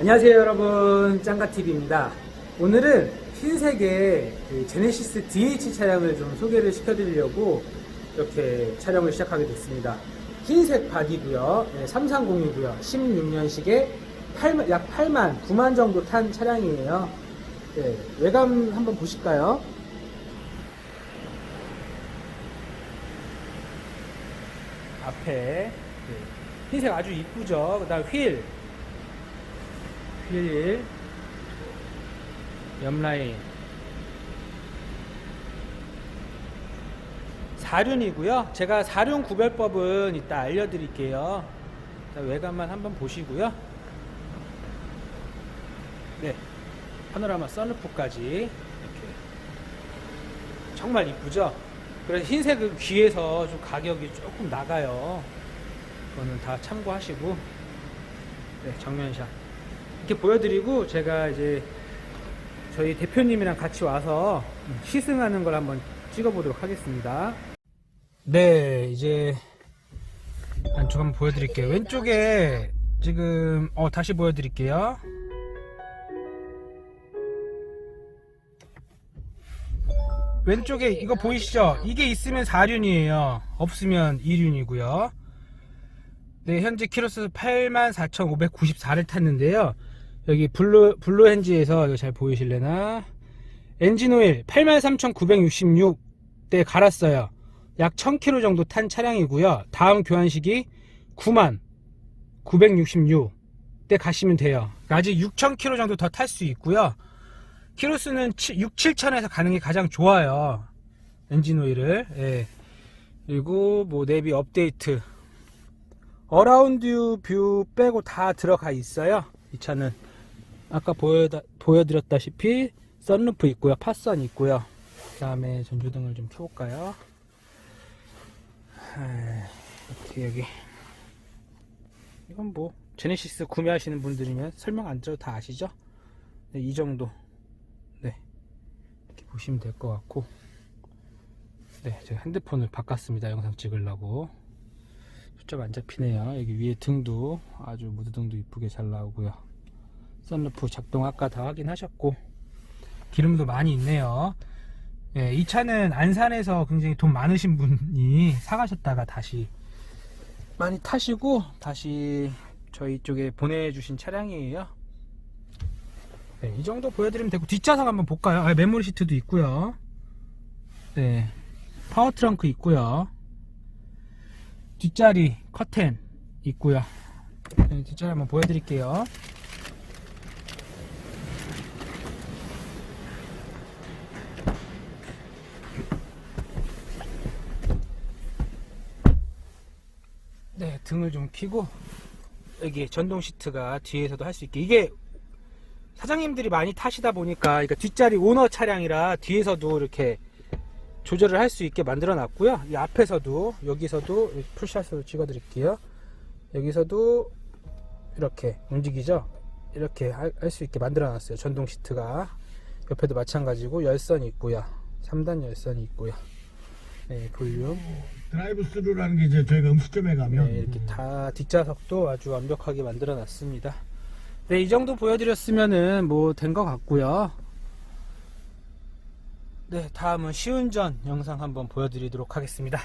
안녕하세요 여러분. 짱가TV입니다. 오늘은 흰색의 그 제네시스 DH 차량을 좀 소개를 시켜드리려고 이렇게 촬영을 시작하게 됐습니다. 흰색 바디고요. 3302고요. 16년식에 약 8만 9만 정도 탄 차량이에요. 네, 외관 한번 보실까요? 앞에 네, 흰색 아주 이쁘죠. 그 다음 휠 휠 옆라인. 4륜이고요. 제가 4륜 구별법은 이따 알려드릴게요. 자, 외관만 한번 보시고요. 네. 파노라마 썬루프까지 이렇게. 정말 이쁘죠? 그래서 흰색은 귀에서 좀 가격이 조금 나가요. 그거는 다 참고하시고. 네 정면샷 이렇게 보여드리고 제가 이제 저희 대표님이랑 같이 와서 시승하는 걸 한번 찍어보도록 하겠습니다. 네, 이제 안쪽 한번 보여드릴게요. 왼쪽에 지금 어 다시 보여드릴게요. 왼쪽에 이거 보이시죠? 이게 있으면 4륜이에요. 없으면 2륜이고요. 네, 현재 키로수 84,594를 탔는데요. 여기 블루, 블루 핸지에서 이거 잘 보이실래나? 엔진 오일 83,966대 갈았어요. 약 1000km 정도 탄 차량이고요. 다음 교환식이 9만 966대 가시면 돼요. 아직 6,000km 정도 더 탈 수 있고요. 키로수는 6, 7천에서 가는 게 가장 좋아요. 엔진 오일을. 예. 그리고 뭐 내비 업데이트. 어라운드 뷰 빼고 다 들어가 있어요. 이 차는. 아까 보여, 보여드렸다시피 썬루프 있고요. 팟선 있고요. 그 다음에 전조등을 좀 켜볼까요? 아, 이렇게 여기. 이건 뭐 제네시스 구매하시는 분들이면 설명 안 드려도 다 아시죠? 네, 이 정도. 네. 이렇게 보시면 될 것 같고. 네, 제가 핸드폰을 바꿨습니다. 영상 찍으려고. 숫자가 안 잡히네요. 여기 위에 등도 아주 무드등도 이쁘게 잘 나오고요. 썬루프 작동 아까 다 확인하셨고 기름도 많이 있네요. 예, 이 차는 안산에서 굉장히 돈 많으신 분이 사가셨다가 다시 많이 타시고 다시 저희 쪽에 보내주신 차량이에요. 네, 이 정도 보여드리면 되고 뒷좌석 한번 볼까요? 아, 메모리 시트도 있고요. 네, 파워 트렁크 있고요. 뒷자리 커튼 있고요. 네, 뒷자리 한번 보여드릴게요. 네, 등을 좀 켜고 여기 전동 시트가 뒤에서도 할 수 있게 이게 사장님들이 많이 타시다 보니까 그러니까 뒷자리 오너 차량이라 뒤에서도 이렇게 조절을 할 수 있게 만들어 놨고요. 이 앞에서도 여기서도 풀샷으로 찍어 드릴게요. 여기서도 이렇게 움직이죠. 이렇게 할 수 있게 만들어 놨어요. 전동 시트가 옆에도 마찬가지고 열선이 있고요. 3단 열선이 있고요. 네, 볼륨. 드라이브 스루라는 게 이제 저희가 음식점에 가면 네, 이렇게 다 뒷좌석도 아주 완벽하게 만들어 놨습니다. 네, 이 정도 보여드렸으면은 뭐 된 것 같고요. 네, 다음은 시운전 영상 한번 보여드리도록 하겠습니다.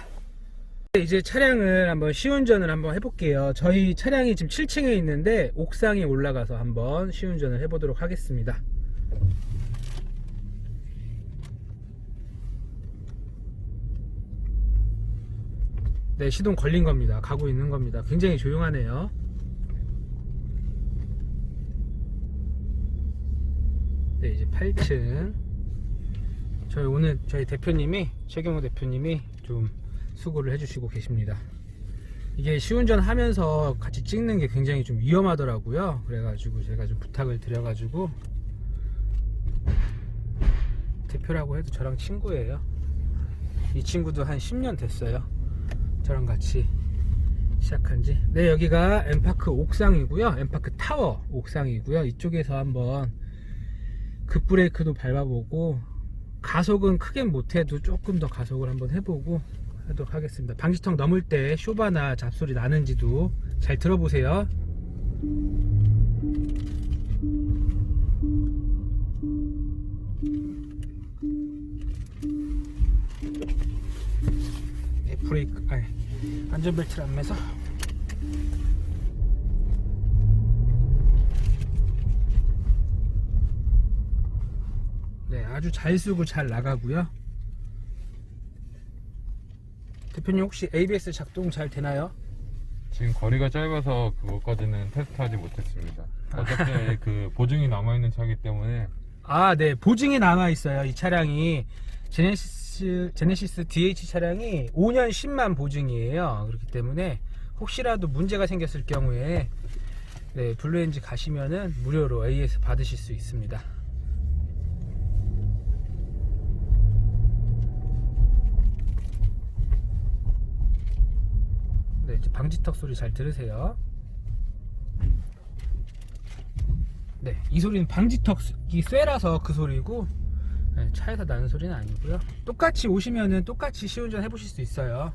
네, 이제 차량을 한번 시운전을 한번 해볼게요. 저희 차량이 지금 7층에 있는데 옥상에 올라가서 한번 시운전을 해보도록 하겠습니다. 네, 시동 걸린 겁니다. 가고 있는 겁니다. 굉장히 조용하네요. 네, 이제 8층. 저희 오늘 저희 대표님이 최경호 대표님이 좀 수고를 해주시고 계십니다. 이게 시운전 하면서 같이 찍는 게 굉장히 좀 위험하더라고요. 그래가지고 제가 좀 부탁을 드려가지고 대표라고 해도 저랑 친구예요. 이 친구도 한 10년 됐어요. 저랑 같이 시작한 지. 네, 여기가 엠파크 옥상이고요. 엠파크 타워 옥상이고요. 이쪽에서 한번 급브레이크도 밟아보고 가속은 크게 못해도 조금 더 가속을 한번 해보고 하도록 하겠습니다. 방지턱 넘을 때 쇼바나 잡소리 나는지도 잘 들어보세요. 네, 브레이크, 아니, 안전벨트를 안 매서. 네, 아주 잘 쓰고 잘 나가고요. 대표님 혹시 ABS 작동 잘 되나요? 지금 거리가 짧아서 그것까지는 테스트하지 못했습니다. 어차피 그 보증이 남아있는 차기 때문에 아, 네. 보증이 남아 있어요. 이 차량이 제네시스 제네시스 DH 차량이 5년 10만 보증이에요. 그렇기 때문에 혹시라도 문제가 생겼을 경우에 네, 블루엔지 가시면은 무료로 AS 받으실 수 있습니다. 네, 이제 방지턱 소리 잘 들으세요. 네, 이 소리는 방지턱이 쇠라서 그 소리고 네, 차에서 나는 소리는 아니고요. 똑같이 오시면은 똑같이 시운전 해보실 수 있어요.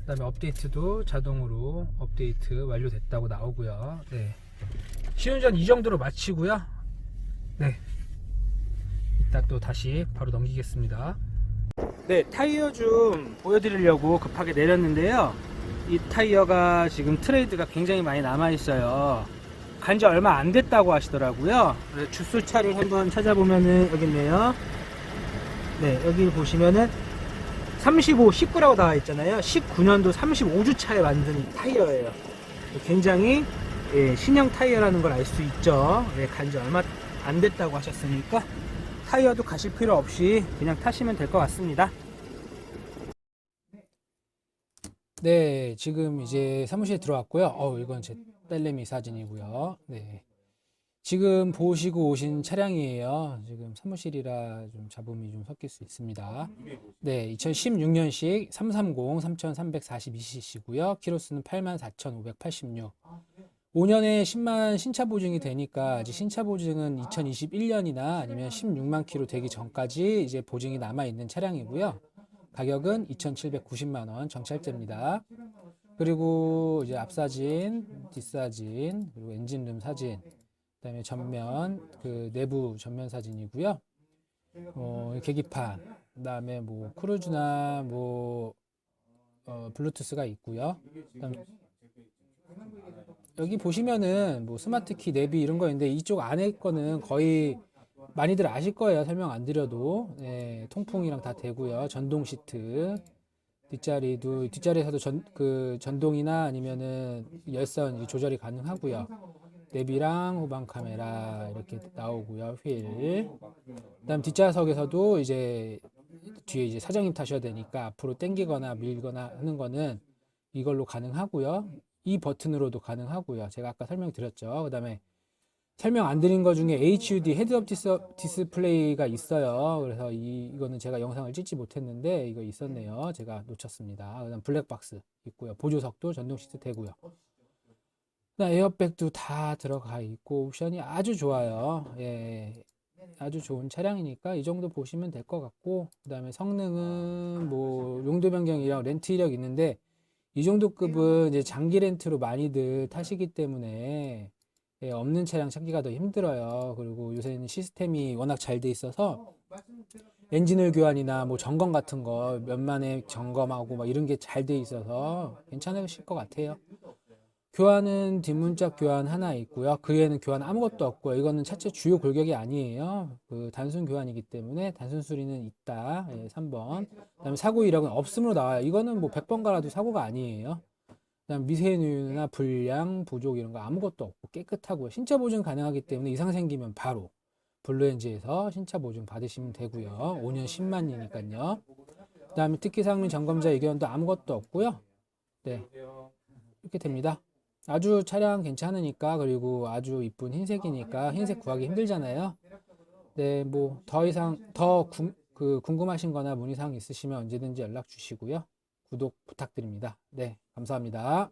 그 다음에 업데이트도 자동으로 업데이트 완료됐다고 나오고요. 네, 시운전 이 정도로 마치고요. 네, 이따 또 다시 바로 넘기겠습니다. 네, 타이어 좀 보여드리려고 급하게 내렸는데요. 이 타이어가 지금 트레이드가 굉장히 많이 남아 있어요. 간 지 얼마 안 됐다고 하시더라고요. 그래서 주소 차를 한번 찾아보면은 여기 있네요. 네, 여기 보시면은 35, 19라고 나와 있잖아요. 19년도 35주 차에 만든 이 타이어예요. 굉장히 예, 신형 타이어라는 걸 알 수 있죠. 예, 간지 얼마 안 됐다고 하셨으니까 타이어도 가실 필요 없이 그냥 타시면 될 것 같습니다. 네, 지금 이제 사무실에 들어왔고요. 어, 이건 제 딸내미 사진이고요. 네. 지금 보시고 오신 차량이에요. 지금 사무실이라 좀 잡음이 좀 섞일 수 있습니다. 네, 2016년식 330 3342cc고요. 키로수는 84,586. 5년에 10만 신차 보증이 되니까 아직 신차 보증은 2021년이나 아니면 16만 킬로 되기 전까지 이제 보증이 남아 있는 차량이고요. 가격은 2,790만 원 정찰제입니다. 그리고 이제 앞사진, 뒷사진, 그리고 엔진룸 사진, 그다음에 전면 그 내부 전면 사진이고요. 어, 계기판, 그다음에 뭐 크루즈나 뭐 어, 블루투스가 있고요. 그다음 여기 보시면은 뭐 스마트키, 내비 이런 거 있는데 이쪽 안에 거는 거의 많이들 아실 거예요. 설명 안 드려도. 네, 통풍이랑 다 되고요. 전동 시트. 뒷자리도 뒷자리에서도 전 그 전동이나 아니면은 열선 조절이 가능하고요. 내비랑 후방 카메라 이렇게 나오고요. 휠. 그다음 뒷좌석에서도 이제 뒤에 이제 사장님 타셔야 되니까 앞으로 당기거나 밀거나 하는 거는 이걸로 가능하고요. 이 버튼으로도 가능하고요. 제가 아까 설명드렸죠. 그다음에 설명 안 드린 것 중에 HUD 헤드업 디스, 디스 플레이가 있어요. 그래서 이, 이거는 제가 영상을 찍지 못했는데 이거 있었네요. 제가 놓쳤습니다. 그다음 블랙박스 있고요. 보조석도 전동 시트 되고요. 그다음 에어백도 다 들어가 있고 옵션이 아주 좋아요. 예. 아주 좋은 차량이니까 이 정도 보시면 될 것 같고 그다음에 성능은 뭐 용도 변경이랑 렌트 이력 있는데 이 정도 급은 이제 장기 렌트로 많이들 타시기 때문에 예, 없는 차량 찾기가 더 힘들어요. 그리고 요새는 시스템이 워낙 잘 돼 있어서 엔진오일 교환이나 뭐 점검 같은 거 몇만에 점검하고 막 이런 게 잘 돼 있어서 괜찮으실 것 같아요. 교환은 뒷문짝 교환 하나 있고요. 그 외에는 교환 아무것도 없고요. 이거는 차체 주요 골격이 아니에요. 그 단순 교환이기 때문에 단순 수리는 있다. 예, 3번. 그다음에 사고 이력은 없음으로 나와요. 이거는 뭐 100번 갈아도 사고가 아니에요. 그다음 미세누유나 불량, 부족 이런 거 아무것도 없고 깨끗하고요. 신차 보증 가능하기 때문에 이상 생기면 바로 블루엔지에서 신차 보증 받으시면 되고요. 5년 10만이니까요. 그다음에 특기사항 및 점검자 의견도 아무것도 없고요. 네. 이렇게 됩니다. 아주 차량 괜찮으니까 그리고 아주 이쁜 흰색이니까 흰색 구하기 힘들잖아요. 네, 뭐 더 이상 더 그 궁금하신 거나 문의사항 있으시면 언제든지 연락 주시고요. 구독 부탁드립니다. 네, 감사합니다.